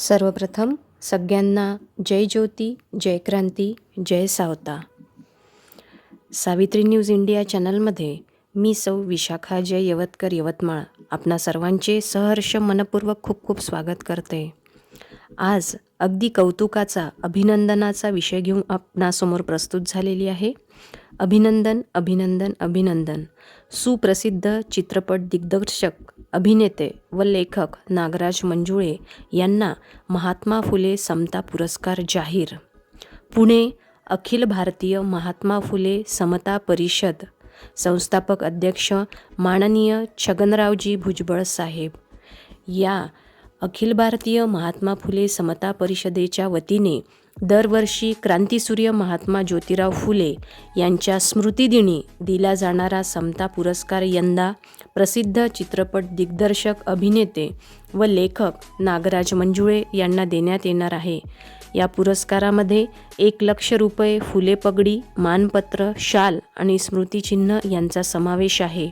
सर्वप्रथम सगळ्यांना जय ज्योती जय क्रांती जय सावता. सावित्री न्यूज इंडिया चॅनलमध्ये मी सौ विशाखा जय यवतकर यवतमाळ आपणा सर्वांचे सहर्ष मनपूर्वक खूप खूप स्वागत करते. आज अगदी कौतुकाचा अभिनंदनाचा विषय घेऊन आपणासमोर प्रस्तुत झालेली आहे. अभिनंदन अभिनंदन अभिनंदन. सुप्रसिद्ध चित्रपट दिग्दर्शक अभिनेते व लेखक नागराज मंजुळे यांना महात्मा फुले समता पुरस्कार जाहीर. पुणे अखिल भारतीय महात्मा फुले समता परिषद संस्थापक अध्यक्ष माननीय छगनरावजी भुजबळ साहेब. या अखिल भारतीय महात्मा फुले समता परिषदेच्या वतीने दरवर्षी क्रांतीसूर्य महात्मा ज्योतिराव फुले यांच्या स्मृतिदिनी दिला जाणारा समता पुरस्कार यंदा प्रसिद्ध चित्रपट दिग्दर्शक अभिनेते व लेखक नागराज मंजुळे यांना देण्यात येणार आहे. या पुरस्कारामध्ये एक लक्ष रुपये फुले पगडी मानपत्र शाल आणि स्मृतिचिन्ह यांचा समावेश आहे.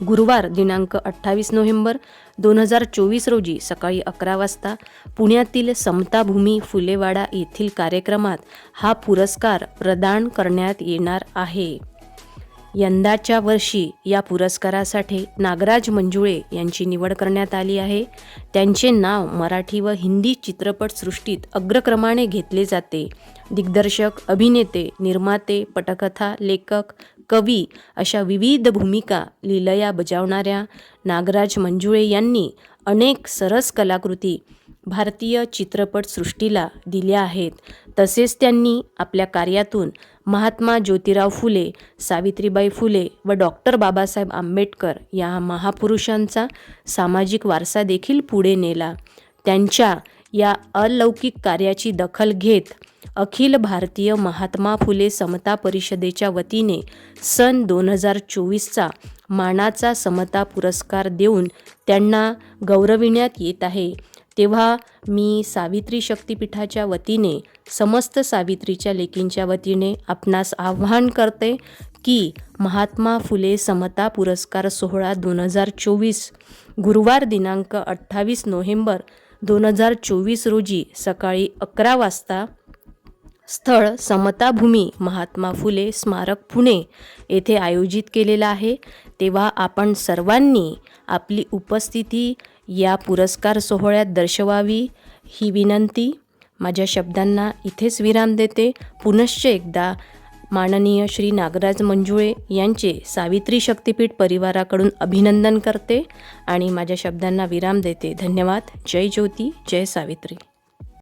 गुरुवार दिनांक अठ्ठावीस नोव्हेंबर दोन हजार चोवीस रोजी सकाळी अकरा वाजता पुण्यातील समताभूमी फुलेवाडा येथील कार्यक्रमात हा पुरस्कार प्रदान करण्यात येणार आहे. यंदाच्या वर्षी या पुरस्कारासाठी नागराज मंजुळे यांची निवड करण्यात आली आहे. त्यांचे नाव मराठी व हिंदी चित्रपटसृष्टीत अग्रक्रमाने घेतले जाते. दिग्दर्शक अभिनेते निर्माते पटकथा लेखक कवी अशा विविध भूमिका लिलया बजावणाऱ्या नागराज मंजुळे यांनी अनेक सरस कलाकृती भारतीय चित्रपटसृष्टीला दिल्या आहेत. तसेच त्यांनी आपल्या कार्यातून महात्मा ज्योतिराव फुले सावित्रीबाई फुले व डॉक्टर बाबासाहेब आंबेडकर या महापुरुषांचा सामाजिक वारसा देखील पुढे नेला. त्यांच्या या अलौकिक कार्याची दखल घेत अखिल भारतीय महात्मा फुले समता परिषदेच्या वतीने सन दोन हजार चोवीसचा मानाचा समता पुरस्कार देऊन त्यांना गौरविण्यात येत आहे. तेव्हा मी सावित्री शक्तिपीठाच्या वतीने समस्त सावित्रीच्या लेकींच्या वतीने आपणास आव्हान करते की महात्मा फुले समता पुरस्कार सोहळा दोन हजार चोवीस गुरुवार दिनांक अठ्ठावीस नोव्हेंबर दोन हजार चोवीस रोजी सकाळी अकरा वाजता स्थळ समताभूमी महात्मा फुले स्मारक पुणे येथे आयोजित केलेला आहे. तेव्हा आपण सर्वांनी आपली उपस्थिती या पुरस्कार सोहळ्यात दर्शवावी ही विनंती. माझ्या शब्दांना इथेच विराम देते. पुनश्च एकदा माननीय श्री नागराज मंजुळे यांचे सावित्री शक्तिपीठ परिवाराकडून अभिनंदन करते आणि माझ्या शब्दांना विराम देते. धन्यवाद. जय ज्योती. जय सावित्री.